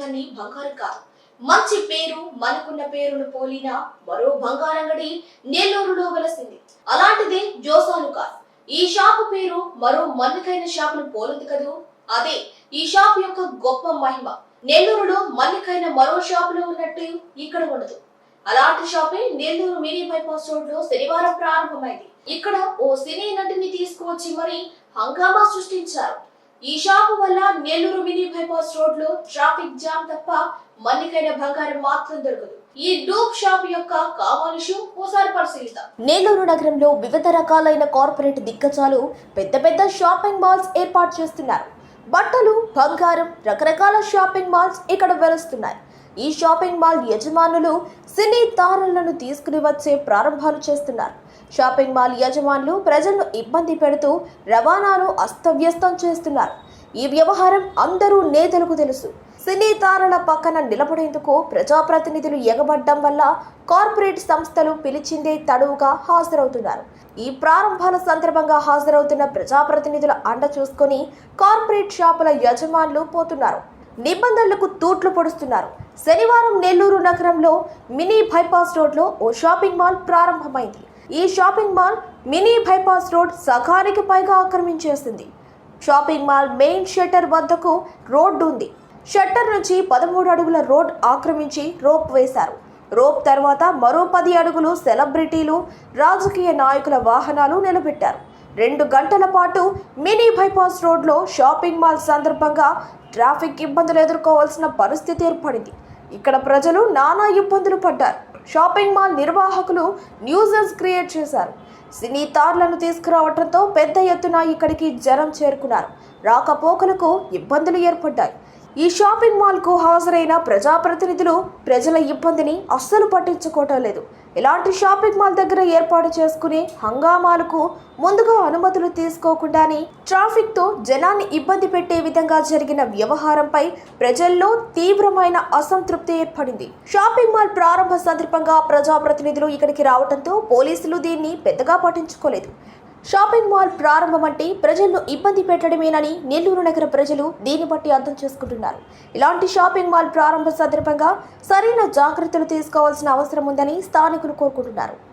వచ్చేవన్నీ బంగారం కాదు. మంచి పేరు మనకున్న పేరును పోలిన మరో బంగారంగడి నెల్లూరులో వెలసింది. అలాంటిదే జోసాను కార్ ఈ షాపు పేరు మరో మన్నికైన షాపును పోలింది కదూ? అదే ఈ షాప్ యొక్క గొప్ప మహిమ. నెల్లూరులో మన్నికైన మరో షాపులో ఉన్నట్టు ఇక్కడ ఉండదు. అలాంటి షాపే నెల్లూరు మినీ బైపాస్ రోడ్లో శనివారం ప్రారంభమైంది. ఇక్కడ ఓ సినీ నటిని తీసుకువచ్చి మరి హంగామా సృష్టించారు. ఈ షాపు వల్ల నెల్లూరు మినీ బైపాస్ రోడ్లో ట్రాఫిక్ జామ్ తప్ప మన్నికైన బంగారం మాత్రం దొరకదు. ఈ డూప్ షాప్ యొక్క కావాలిషు ఓసారి పరిశీలిద్దాం. నెల్లూరు నగరంలో వివిధ రకాలైన కార్పొరేట్ దిగ్గజాలు పెద్ద పెద్ద షాపింగ్ మాల్స్ ఏర్పాటు చేస్తున్నారు. బట్టలు బంగారం రకరకాల షాపింగ్ మాల్స్ ఇక్కడ వెలుస్తున్నాయి. ఈ షాపింగ్ మాల్ యజమానులు సినీ తారలను తీసుకుని వచ్చే ప్రారంభాలు చేస్తున్నారు. షాపింగ్ మాల్ యజమానులు ప్రజలను ఇబ్బంది పెడుతూ రవాణాను అస్తవ్యస్తం చేస్తున్నారు. ఈ వ్యవహారం అందరూ నేతలకు తెలుసు. సినీ తారల పక్కన నిలబడేందుకు ప్రజాప్రతినిధులు ఎగబడ్డం వల్ల కార్పొరేట్ సంస్థలు పిలిచిందే తడువుగా హాజరవుతున్నారు. ఈ ప్రారంభాల సందర్భంగా హాజరవుతున్న ప్రజాప్రతినిధుల అండ చూసుకొని కార్పొరేట్ షాపుల యజమానులు పోతున్నారు. నిబంధనలకు తూట్లు పొడుస్తున్నారు. శనివారం నెల్లూరు నగరంలో మినీ బైపాస్ రోడ్లో ఓ షాపింగ్ మాల్ ప్రారంభమైంది. ఈ shopping mall mini bypass road సగానికి పైగా ఆక్రమించేసింది. షాపింగ్ మాల్ మెయిన్ షట్టర్ వద్దకు రోడ్డు ఉంది. షట్టర్ నుంచి పదమూడు అడుగుల రోడ్ ఆక్రమించి రోప్ వేశారు. రోప్ తర్వాత మరో పది అడుగులు సెలబ్రిటీలు రాజకీయ నాయకుల వాహనాలు నిలబెట్టారు. రెండు గంటల పాటు మినీ బైపాస్ రోడ్లో షాపింగ్ మాల్ సందర్భంగా ట్రాఫిక్ ఇబ్బందులు ఎదుర్కోవాల్సిన పరిస్థితి ఏర్పడింది. ఇక్కడ ప్రజలు నానా ఇబ్బందులు పడ్డారు. షాపింగ్ మాల్ నిర్వాహకులు న్యూజెన్స్ క్రియేట్ చేశారు. సినీ తార్లను తీసుకురావడంతో పెద్ద ఎత్తున ఇక్కడికి జనం చేరుకున్నారు. రాకపోకలకు ఇబ్బందులు ఏర్పడ్డాయి. ఈ షాపింగ్ మాల్కు హాజరైన ప్రజాప్రతినిధులు ప్రజల ఇబ్బందిని అస్సలు పట్టించుకోవటం లేదు. ఇలాంటి షాపింగ్ మాల్ దగ్గర ఏర్పాటు చేసుకునే హంగామాలకు ముందుగా అనుమతులు తీసుకోకుండానే ట్రాఫిక్తో జనాన్ని ఇబ్బంది పెట్టే విధంగా జరిగిన వ్యవహారంపై ప్రజల్లో తీవ్రమైన అసంతృప్తి ఏర్పడింది. షాపింగ్ మాల్ ప్రారంభ సందర్భంగా ప్రజాప్రతినిధులు ఇక్కడికి రావడంతో పోలీసులు దీన్ని పెద్దగా పట్టించుకోలేదు. షాపింగ్ మాల్ ప్రారంభం అంటే ప్రజలను ఇబ్బంది పెట్టడమేనని నెల్లూరు నగర ప్రజలు దీన్ని బట్టి అర్థం చేసుకుంటున్నారు. ఇలాంటి షాపింగ్ మాల్ ప్రారంభ సందర్భంగా సరైన జాగ్రత్తలు తీసుకోవాల్సిన అవసరం ఉందని స్థానికులు కోరుకుంటున్నారు.